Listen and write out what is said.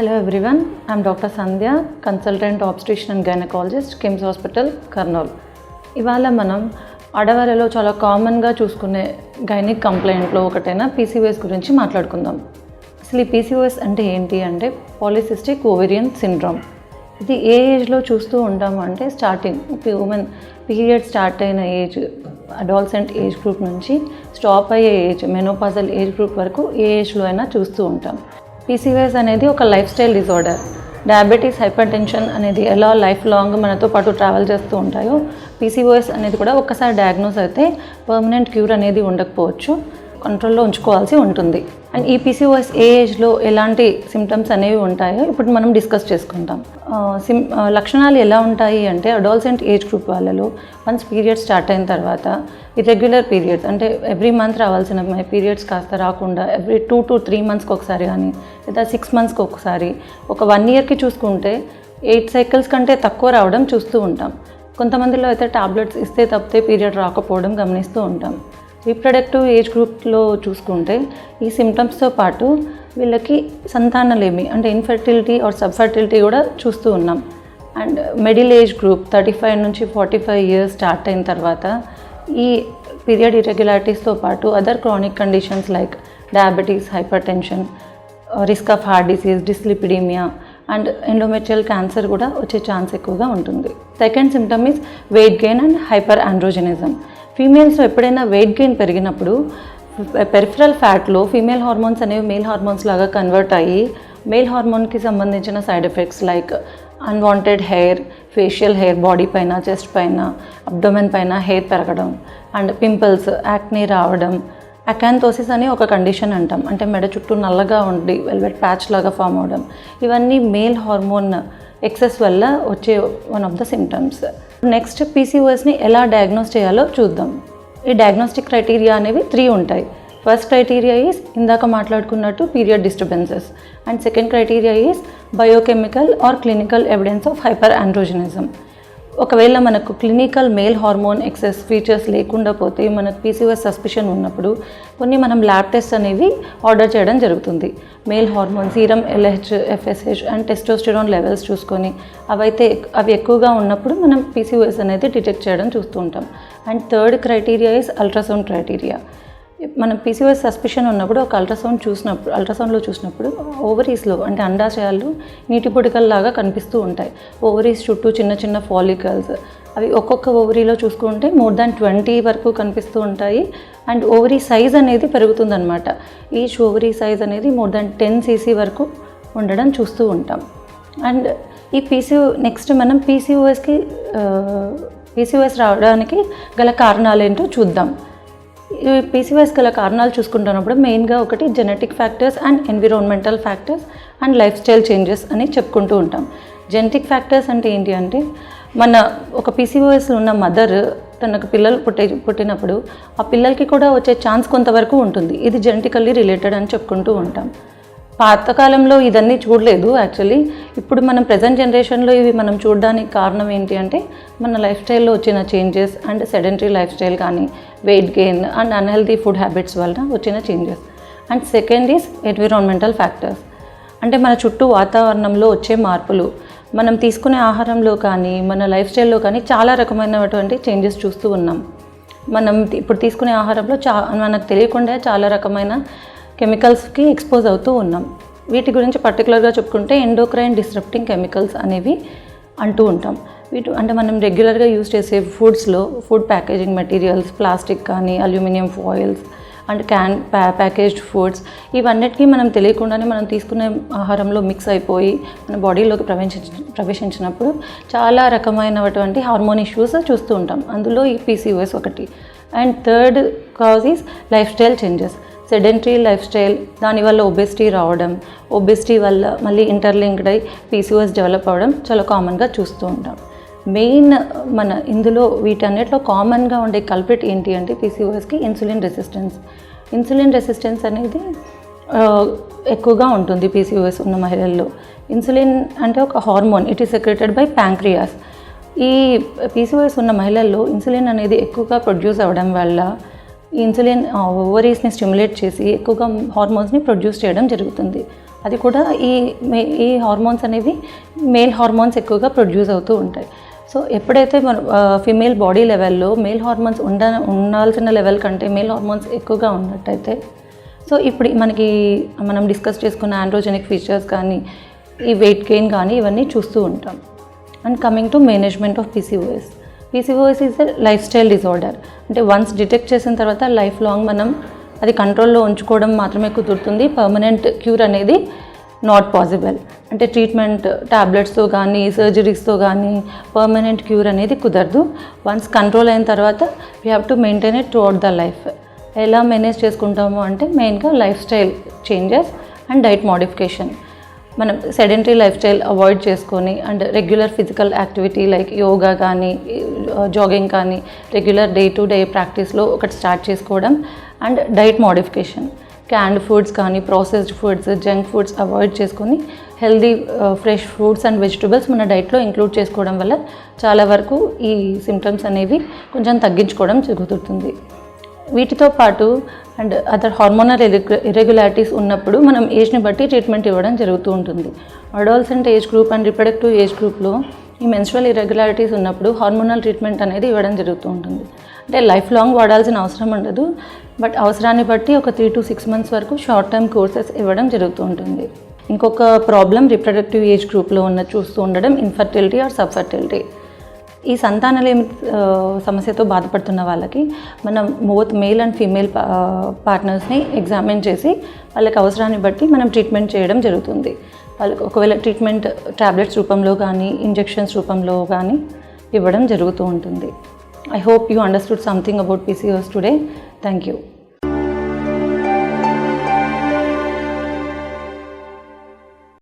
Hello everyone I'm doctor Sandhya consultant obstetrician and gynaecologist KIMS hospital Kurnool ఇవాళ మనం ఆడవారిలో చాలా కామన్గా చూసుకునే గైనిక్ కంప్లైంట్లో ఒకటైన పీసీఓఎస్ గురించి మాట్లాడుకుందాం. అసలు ఈ పీసీఓఎస్ అంటే ఏంటి అంటే పాలిసిస్టిక్ ఓవేరియన్ సిండ్రోమ్ ఇది ఏ ఏజ్లో చూస్తూ ఉంటాము అంటే స్టార్టింగ్ ఉమెన్ పీరియడ్ స్టార్ట్ అయిన ఏజ్ అడాల్సెంట్ ఏజ్ గ్రూప్ నుంచి స్టాప్ అయ్యే ఏజ్ మెనోపాజల్ ఏజ్ గ్రూప్ వరకు ఏ ఏజ్లో అయినా చూస్తూ ఉంటాం. పీసీఓఎస్ అనేది ఒక lifestyle disorder. Diabetes hypertension అనేది ఎలా లైఫ్ లాంగ్ మనతో పాటు ట్రావెల్ చేస్తూ ఉంటాయో పీసీఓఎస్ అనేది కూడా ఒక్కసారి డయాగ్నోస్ అయితే పర్మనెంట్ క్యూర్ అనేది ఉండకపోవచ్చు. కంట్రోల్లో ఉంచుకోవాల్సి ఉంటుంది. అండ్ ఈ పీసీఓఎస్ ఏ ఏజ్లో ఎలాంటి సిమ్టమ్స్ అనేవి ఉంటాయో ఇప్పుడు మనం డిస్కస్ చేసుకుంటాం. సిమ్ లక్షణాలు ఎలా ఉంటాయి అంటే అడాల్సెంట్ ఏజ్ గ్రూప్ వాళ్ళలో వన్స్ పీరియడ్ స్టార్ట్ అయిన తర్వాత ఇర్రెగ్యులర్ పీరియడ్స్ అంటే ఎవ్రీ మంత్ రావాల్సిన పీరియడ్స్ కాస్త రాకుండా ఎవ్రీ టూ టు త్రీ మంత్స్కి ఒకసారి కానీ లేదా సిక్స్ మంత్స్కి ఒకసారి ఒక వన్ ఇయర్కి చూసుకుంటే ఎయిట్ సైకిల్స్ కంటే తక్కువ రావడం చూస్తూ ఉంటాం. కొంతమందిలో అయితే టాబ్లెట్స్ ఇస్తే తప్పితే పీరియడ్ రాకపోవడం గమనిస్తూ ఉంటాం. రీప్రొడక్టివ్ ఏజ్ గ్రూప్లో చూసుకుంటే ఈ సిమ్టమ్స్తో పాటు వీళ్ళకి సంతానలేమి అంటే ఇన్ఫర్టిలిటీ ఆర్ సబ్ఫర్టిలిటీ కూడా చూస్తూ ఉన్నాం. And middle age group thirty five నుంచి ఫార్టీ ఫైవ్ ఇయర్స్ స్టార్ట్ అయిన తర్వాత ఈ పీరియడ్ ఇరెగ్యులారిటీస్తో పాటు other chronic conditions like diabetes hypertension risk of heart disease dyslipidaemia and endometrial cancer కూడా వచ్చే ఛాన్స్ ఎక్కువగా ఉంటుంది. Second symptom is weight gain and hyperandrogenism ఫీమేల్స్లో ఎప్పుడైనా వెయిట్ గెయిన్ పెరిగినప్పుడు పెరిఫరల్ ఫ్యాట్లో ఫీమేల్ హార్మోన్స్ అనేవి మేల్ హార్మోన్స్ లాగా కన్వర్ట్ అయ్యి మేల్ హార్మోన్కి సంబంధించిన side effects like unwanted hair facial hair body పైన చెస్ట్ పైన అబ్డోమెన్ పైన హెయిర్ పెరగడం అండ్ పింపుల్స్ యాక్నీ రావడం అకాంతోసిస్ అని ఒక కండిషన్ అంటాం. అంటే మెడ చుట్టూ నల్లగా ఉండి వెల్వెట్ ప్యాచ్ లాగా ఫామ్ అవడం. ఇవన్నీ మేల్ హార్మోన్ ఎక్సెస్ వల్ల వచ్చే one of the symptoms next పీసీఓఎస్ని ఎలా డయాగ్నోస్ చేయాలో చూద్దాం. ఈ డయాగ్నోస్టిక్ క్రైటీరియా అనేవి త్రీ ఉంటాయి. ఫస్ట్ క్రైటీరియా ఈస్ ఇందాక మాట్లాడుకున్నట్టు period disturbances and second criteria is biochemical or clinical evidence of hyperandrogenism ఒకవేళ మనకు clinical male hormone excess features లేకుండా పోతే మనకు పీసీఓఎస్ సస్పిషన్ ఉన్నప్పుడు కొన్ని మనం ల్యాబ్ టెస్ట్ అనేవి ఆర్డర్ చేయడం జరుగుతుంది. Male hormone serum LH FSH and testosterone levels చూసుకొని అవైతే అవి ఎక్కువగా ఉన్నప్పుడు మనం పీసీఓఎస్ అనేది డిటెక్ట్ చేయడం చూస్తూ ఉంటాం. And third criteria is ultrasound criteria మనం పీసీఓఎస్ సస్పిషన్ ఉన్నప్పుడు ఒక అల్ట్రాసౌండ్ చూసినప్పుడు అల్ట్రాసౌండ్లో చూసినప్పుడు ఓవరీస్లో అంటే అండాశయాలు నీటి పొడికల్లాగా కనిపిస్తూ ఉంటాయి. ఓవరీస్ చుట్టూ చిన్న చిన్న ఫాలికల్స్ అవి ఒక్కొక్క ఓవరీలో చూసుకుంటే మోర్ దాన్ ట్వంటీ వరకు కనిపిస్తూ ఉంటాయి. అండ్ ఓవరీ సైజ్ అనేది పెరుగుతుందన్నమాట. ఈచ్ ఓవరీ సైజ్ అనేది మోర్ దాన్ టెన్ సీసీ వరకు ఉండడం చూస్తూ ఉంటాం. అండ్ ఈ పీసీ నెక్స్ట్ మనం పీసీఓఎస్కి పీసీఓఎస్ రావడానికి గల కారణాలు ఏంటో చూద్దాం. ఈ గల కారణాలు చూసుకుంటున్నప్పుడు మెయిన్గా ఒకటి genetic factors and environmental factors and lifestyle changes అని చెప్పుకుంటూ ఉంటాం. జెనెటిక్ ఫ్యాక్టర్స్ అంటే ఏంటి అంటే మన ఒక పీసీఓఎస్ ఉన్న మదర్ తనకు పిల్లలు పుట్టే పుట్టినప్పుడు ఆ పిల్లలకి కూడా వచ్చే ఛాన్స్ కొంతవరకు ఉంటుంది. ఇది జెనెటికల్లీ రిలేటెడ్ అని చెప్పుకుంటూ ఉంటాం. పాతకాలంలో ఇదన్నీ చూడలేదు. యాక్చువల్లీ ఇప్పుడు మనం ప్రజెంట్ జనరేషన్లో ఇవి మనం చూడడానికి కారణం ఏంటి అంటే మన లైఫ్ స్టైల్లో వచ్చిన changes and sedentary life style కానీ weight gain and unhealthy food habits వలన వచ్చిన changes and second is environmental factors అంటే మన చుట్టూ వాతావరణంలో వచ్చే మార్పులు మనం తీసుకునే ఆహారంలో కానీ మన లైఫ్ స్టైల్లో కానీ చాలా రకమైనటువంటి చేంజెస్ చూస్తూ ఉన్నాం. మనం ఇప్పుడు తీసుకునే ఆహారంలో చా మనకు తెలియకుండా చాలా రకమైన కెమికల్స్కి ఎక్స్పోజ్ అవుతూ ఉన్నాం. వీటి గురించి పర్టికులర్గా చెప్పుకుంటే ఎండోక్రైన్ డిస్రప్టింగ్ కెమికల్స్ అనేవి అంటూ ఉంటాం. వీటి అంటే మనం రెగ్యులర్గా యూజ్ చేసే ఫుడ్స్లో ఫుడ్ ప్యాకేజింగ్ మెటీరియల్స్ ప్లాస్టిక్ కానీ అల్యూమినియం ఫాయిల్స్ అండ్ క్యాన్ ప్యా ప్యాకేజ్డ్ ఫుడ్స్ ఇవన్నిటికీ మనం తెలియకుండానే మనం తీసుకునే ఆహారంలో మిక్స్ అయిపోయి మన బాడీలోకి ప్రవేశించ ప్రవేశించినప్పుడు చాలా రకమైనటువంటి హార్మోన్ ఇష్యూస్ చూస్తూ ఉంటాం. అందులో ఈ పీసీఓఎస్ ఒకటి. And third cause is lifestyle changes sedentary lifestyle దానివల్ల ఒబెసిటీ రావడం ఒబెసిటీ వల్ల మళ్ళీ ఇంటర్లింక్డ్ అయి పీసీఓఎస్ డెవలప్ అవ్వడం చాలా కామన్గా చూస్తూ ఉంటాం. మెయిన్ మన ఇందులో వీటన్నిటిలో కామన్గా ఉండే కల్పిట్ ఏంటి అంటే పీసీఓఎస్కి ఇన్సులిన్ రెసిస్టెన్స్ ఇన్సులిన్ రెసిస్టెన్స్ అనేది ఎక్కువగా ఉంటుంది పీసీఓఎస్ ఉన్న మహిళల్లో. ఇన్సులిన్ అంటే ఒక hormone it is secreted by pancreas ఈ పీసీఓఎస్ ఉన్న మహిళల్లో ఇన్సులిన్ అనేది ఎక్కువగా ప్రొడ్యూస్ అవ్వడం వల్ల ఇన్సులిన్ ఓవరీస్ని స్టిమ్యులేట్ చేసి ఎక్కువగా హార్మోన్స్ని ప్రొడ్యూస్ చేయడం జరుగుతుంది. అది కూడా ఈ మే ఈ హార్మోన్స్ అనేవి మేల్ హార్మోన్స్ ఎక్కువగా ప్రొడ్యూస్ అవుతూ ఉంటాయి. సో ఎప్పుడైతే మన ఫిమేల్ బాడీ లెవెల్లో మేల్ హార్మోన్స్ ఉండ ఉండాల్సిన లెవెల్ కంటే మేల్ హార్మోన్స్ ఎక్కువగా ఉన్నట్టయితే సో ఇప్పుడు మనకి మనం డిస్కస్ చేసుకున్న ఆండ్రోజెనిక్ ఫీచర్స్ కానీ ఈ వెయిట్ గెయిన్ కానీ ఇవన్నీ చూస్తూ ఉంటాం. And coming to management of PCOS. PCOS is lifestyle disorder అంటే వన్స్ డిటెక్ట్ చేసిన తర్వాత లైఫ్ లాంగ్ మనం అది కంట్రోల్లో ఉంచుకోవడం మాత్రమే కుదురుతుంది. పర్మనెంట్ క్యూర్ అనేది నాట్ పాసిబుల్ అంటే ట్రీట్మెంట్ ట్యాబ్లెట్స్తో కానీ సర్జరీస్తో కానీ పర్మనెంట్ క్యూర్ అనేది కుదరదు. వన్స్ కంట్రోల్ అయిన తర్వాత we have to maintain it toward the life ఎలా మేనేజ్ చేసుకుంటాము అంటే మెయిన్గా life style changes and diet modification మనం సెడెంటరీ లైఫ్ స్టైల్ అవాయిడ్ చేసుకొని and regular physical activity like yoga కానీ జాగింగ్ కానీ రెగ్యులర్ డే టు డే ప్రాక్టీస్లో ఒకటి స్టార్ట్ చేసుకోవడం and diet modification canned foods కానీ processed foods junk foods avoid చేసుకొని healthy fresh fruits and vegetables మన డైట్లో ఇంక్లూడ్ చేసుకోవడం వల్ల చాలా వరకు ఈ సిమ్టమ్స్ అనేవి కొంచెం తగ్గించుకోవడం జరుగుతుంది. వీటితో పాటు అండ్ అదర్ హార్మోనల్ ఇరెగ్యులారిటీస్ ఉన్నప్పుడు మనం ఏజ్ని బట్టి ట్రీట్మెంట్ ఇవ్వడం జరుగుతూ ఉంటుంది. Adolescent age group and reproductive age గ్రూప్లో ఈ మెన్స్ట్రల్ ఇరెగ్యులారిటీస్ ఉన్నప్పుడు హార్మోనల్ ట్రీట్మెంట్ అనేది ఇవ్వడం జరుగుతూ ఉంటుంది. అంటే లైఫ్ లాంగ్ వాడాల్సిన అవసరం ఉండదు బట్ అవసరాన్ని బట్టి ఒక త్రీ టు సిక్స్ మంత్స్ వరకు షార్ట్ టర్మ్ కోర్సెస్ ఇవ్వడం జరుగుతూ ఉంటుంది. ఇంకొక ప్రాబ్లం రిప్రొడక్టివ్ ఏజ్ గ్రూప్లో ఉన్న చూస్తూ ఉండడం ఇన్ఫర్టిలిటీ ఆర్ సబ్ఫర్టిలిటీ. ఈ సంతానలేమి సమస్యతో బాధపడుతున్న వాళ్ళకి మనం బోత్ మేల్ అండ్ ఫీమేల్ పార్ట్నర్స్ని ఎగ్జామిన్ చేసి వాళ్ళకి అవసరాన్ని బట్టి మనం ట్రీట్మెంట్ చేయడం జరుగుతుంది. వాళ్ళకి ఒకవేళ ట్రీట్మెంట్ టాబ్లెట్స్ రూపంలో కానీ ఇంజెక్షన్స్ రూపంలో కానీ ఇవ్వడం జరుగుతూ ఉంటుంది. I hope you understood something about PCOS today thank you